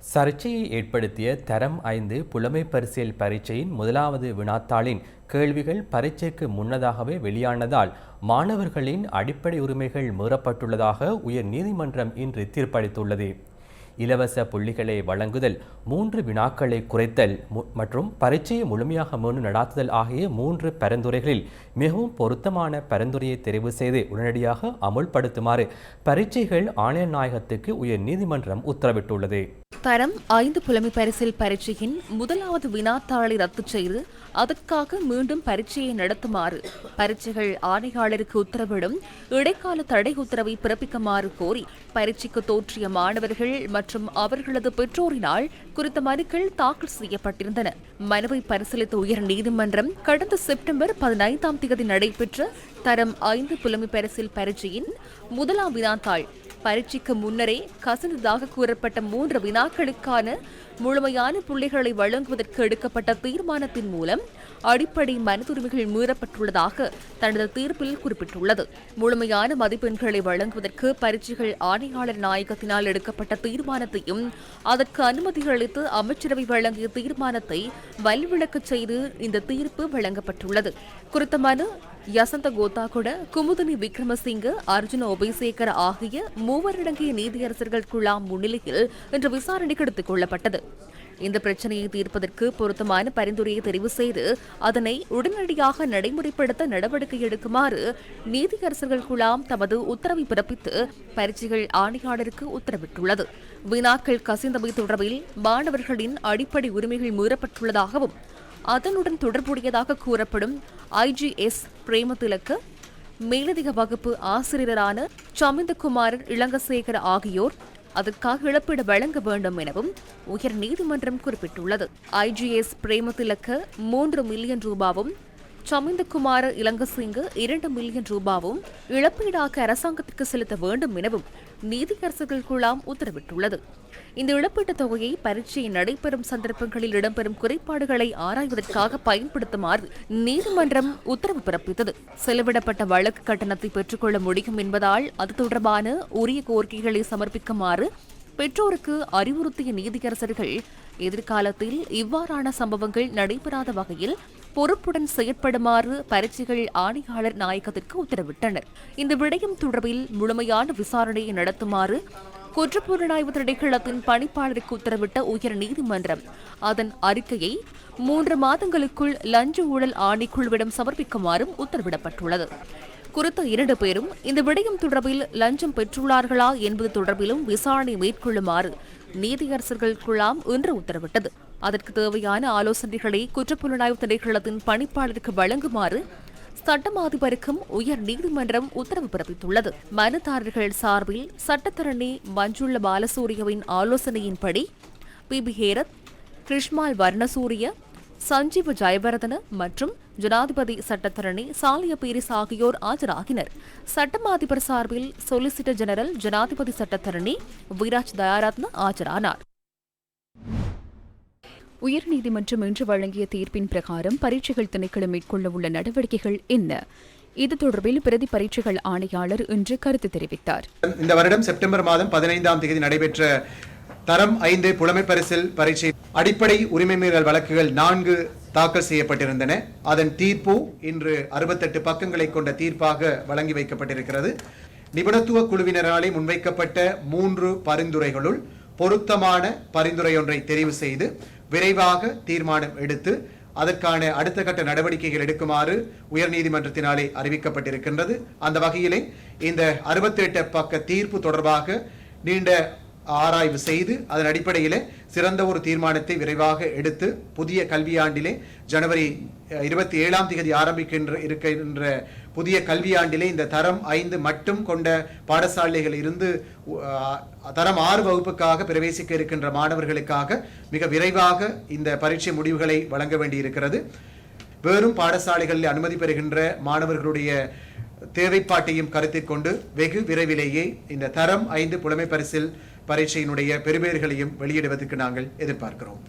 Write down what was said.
சர்ச்சையை ஏற்படுத்திய தரம் ஐந்து புலமை பரிசியல் பரீட்சையின் முதலாவது வினாத்தாளின் கேள்விகள் பரீட்சைக்கு முன்னதாகவே வெளியானதால் மாணவர்களின் அடிப்படை உரிமைகள் மீறப்பட்டுள்ளதாக உயர் நீதிமன்றம் இன்று தீர்ப்பளித்துள்ளது. இலவச புள்ளிகளை வழங்குதல் மூன்று வினாக்களை குறைத்தல் மு- மற்றும் பரீட்சையை முழுமையாக மீண்டும் நடாத்துதல் ஆகிய மூன்று பரிந்துரைகளில் மிகவும் பொருத்தமான பரிந்துரையை தெரிவு செய்து உடனடியாக அமுல்படுத்துமாறு பரீட்சைகள் ஆணைய நாயகத்துக்கு உயர் நீதிமன்றம் உத்தரவிட்டுள்ளது. தரம் ஐந்து புலமை பரிசில் பரீட்சையின் முதலாவது வினாத்தாளை ரத்து செய்து அதற்காக மீண்டும் பரீட்சையை நடத்துமாறு. பரீட்சைகள் ஆணையாளருக்கு உத்தரவிடும். இடைக்கால தடை உத்தரவை பிறப்பிக்குமாறு கோரி பரீட்சைக்கு தோற்றிய மாணவர்கள் மற்றும் அவர்களது பெற்றோரினால் குறித்த மனுக்கள் தாக்கல் செய்யப்பட்டிருந்தன. மனுவை பரிசீலித்த உயர் நீதிமன்றம் கடந்த செப்டம்பர் பதினைந்தாம் தேதி நடைபெற்ற தரம் ஐந்து புலமை பரிசில் பரீட்சையின் முதலாம் வினாத்தாள் பரீட்சைக்கு முன்னரே கசந்ததாக கூறப்பட்ட மூன்று வினாக்களுக்கான முழுமையான புள்ளிகளை வழங்குவதற்கு எடுக்கப்பட்ட தீர்மானத்தின் மூலம் அடிப்படை மனிதுரிமைகள் மீறப்பட்டுள்ளதாக தனது தீர்ப்பில் குறிப்பிட்டுள்ளது. முழுமையான மதிப்பெண்களை வழங்குவதற்கு பரீட்சைகள் ஆணையாளர் நாயகத்தினால் எடுக்கப்பட்ட தீர்மானத்தையும் அதற்கு அனுமதி அளித்து அமைச்சரவை வழங்கிய தீர்மானத்தை வல்விளக்கு செய்து இந்த தீர்ப்பு வழங்கப்பட்டுள்ளது. குறித்த மனு யசந்த கோத்தாகுட குமுதினி விக்ரமசிங்க அர்ஜுன உபயசேகர் ஆகிய மூவரடங்கிய நீதியரசர்கள் குழாம் முன்னிலையில் இன்று விசாரணைக்கு எடுத்துக் கொள்ளப்பட்டது. இந்த பிரச்சனையை தீர்ப்பதற்கு பொருத்தமான பரிந்துரையை தெரிவு செய்து அதனை உடனடியாக நடைமுறைப்படுத்த நடவடிக்கை எடுக்குமாறு நீதியரசர்கள் குழாம் தமது உத்தரவை பிறப்பித்து பரீட்சைகள் ஆணையாளருக்கு உத்தரவிட்டுள்ளது. வினாக்கள் கசிந்தவை தொடர்பில் மாணவர்களின் அடிப்படை உரிமைகள் மீறப்பட்டுள்ளதாகவும் அதனுடன் தொடர்புடையதாக கூறப்படும் ஐஜிஎஸ் பிரேமதிலக்கு மேலதிக வகுப்பு ஆசிரியரான சமிந்தகுமாரன் இளங்கசேகர் ஆகியோர் அதற்காக இழப்பீடு வழங்க வேண்டும் எனவும் உயர் நீதிமன்றம் குறிப்பிட்டுள்ளது. ஐஜிஎஸ் பிரேமதிலக்க மூன்று மில்லியன் ரூபாவும் சமிந்தகுமார இலங்கசிங்கு இரண்டு மில்லியன் ரூபாவும் இழப்பீடாக அரசாங்கத்திற்கு செலுத்த வேண்டும் எனவும் நீதியரசர்கள் குழாம் உத்தரவிட்டுள்ளது. இந்த இழப்பீட்டுத் தொகையை பரீட்சை நடைபெறும் சந்தர்ப்பங்களில் இடம்பெறும் குறைபாடுகளை ஆராய்வதற்காக பயன்படுத்துமாறு நீதிமன்றம் உத்தரவு பிறப்பித்தது. செலவிடப்பட்ட வழக்கு கட்டணத்தை பெற்றுக்கொள்ள முடியும் என்பதால் அது தொடர்பான உரிய கோரிக்கைகளை சமர்ப்பிக்குமாறு பெற்றோருக்கு அறிவுறுத்திய நீதியரசர்கள் எதிர்காலத்தில் இவ்வாறான சம்பவங்கள் நடைபெறாத வகையில் பொறுப்புடன் செயற்படுமாறு பரீட்சைகள் ஆணையாளர் நாயகத்திற்கு உத்தரவிட்டனர். இந்த விடயம் தொடர்பில் முழுமையான விசாரணையை நடத்துமாறு குற்றப்புலனாய்வு திணைக்களத்தின் பணிப்பாளருக்கு உத்தரவிட்ட உயர் நீதிமன்றம் அதன் அறிக்கையை மூன்று மாதங்களுக்குள் லஞ்ச ஊழல் ஆணைக்குழுவிடம் சமர்ப்பிக்குமாறும் உத்தரவிடப்பட்டுள்ளது. குறித்த இரண்டு பேரும் இந்த விடயம் தொடர்பில் லஞ்சம் பெற்றுள்ளார்களா என்பது தொடர்பிலும் விசாரணை மேற்கொள்ளுமாறு நீதியரசர்கள் குழாம் இன்று உத்தரவிட்டது. அதற்கு தேவையான ஆலோசனைகளை குற்றப்புலனாய்வு திணைக்களத்தின் பணிப்பாளருக்கு வழங்குமாறு சட்டம் அதிபருக்கும் உயர் நீதிமன்றம் உத்தரவு பிறப்பித்துள்ளது. மனுதாரர்கள் சார்பில் சட்டத்தரணி மஞ்சுள்ள பாலசூரியவின் ஆலோசனையின்படி பிபி ஹேரத் கிருஷ்மால் வர்ணசூரிய சஞ்சீவ ஜெயவர்தன மற்றும் ஜனாதிபதி சட்டத்தரணி சாலிய பீரிஸ் ஆகியோர் ஆஜராகினர். சட்டம் அதிபர் சார்பில் சொலிசிட்டர் ஜெனரல் ஜனாதிபதி சட்டத்தரணி விராஜ் தயாரத்ன ஆஜரானார். உயர்நீதிமன்றம் இன்று வழங்கிய தீர்ப்பின் பிரகாரம் பரீட்சைகள் திணைக்களம் மேற்கொள்ள உள்ள நடவடிக்கைகள் என்ன? இது தொடர்பில் பிரதி பரீட்சைகள் ஆணையாளர் இன்று கருத்து தெரிவித்தார். இந்த வருடம் செப்டம்பர் மாதம் பதினைந்தாம் தேதி நடைபெற்ற தரம் ஐந்து புலமை பரிசில் பரீட்சை அடிப்படை உரிமை மீறல் வழக்குகள் நான்கு தாக்கல் செய்யப்பட்டிருந்தன. அதன் தீர்ப்பு இன்று அறுபத்தெட்டு பக்கங்களை கொண்ட தீர்ப்பாக வழங்கி வைக்கப்பட்டிருக்கிறது. நிபுணத்துவ குழுவினராலே முன்வைக்கப்பட்ட மூன்று பரிந்துரைகளுள் பொருத்தமான பரிந்துரையொன்றை தெரிவு செய்து விரைவாக தீர்மானம் எடுத்து அதற்கான அடுத்த கட்ட நடவடிக்கைகள் எடுக்குமாறு உயர்நீதிமன்றத்தினாலே அறிவிக்கப்பட்டிருக்கின்றது. அந்த வகையிலே இந்த அறுபத்தெட்டு பக்க தீர்ப்பு தொடர்பாக நீண்ட ஆராய்வு செய்து அதன் அடிப்படையிலே சிறந்த ஒரு தீர்மானத்தை விரைவாக எடுத்து புதிய கல்வியாண்டிலே ஜனவரி இருபத்தி ஏழாம் தேதி ஆரம்பிக்கின்ற இருக்கின்ற புதிய கல்வியாண்டிலே இந்த தரம் ஐந்து மட்டும் கொண்ட பாடசாலைகள் இருந்து தரம் ஆறு வகுப்புக்காக பிரவேசிக்க இருக்கின்ற மாணவர்களுக்காக மிக விரைவாக இந்த பரீட்சை முடிவுகளை வழங்க வேண்டியிருக்கிறது. வேறும் பாடசாலைகளில் அனுமதி பெறுகின்ற மாணவர்களுடைய தேவைப்பாட்டையும் கருத்தில் கொண்டு வெகு விரைவிலேயே இந்த தரம் ஐந்து புலமை பரிசில் பரீட்சையினுடைய பெறுபேறுகளையும் வெளியிடுவதற்கு நாங்கள் எதிர்பார்க்கிறோம்.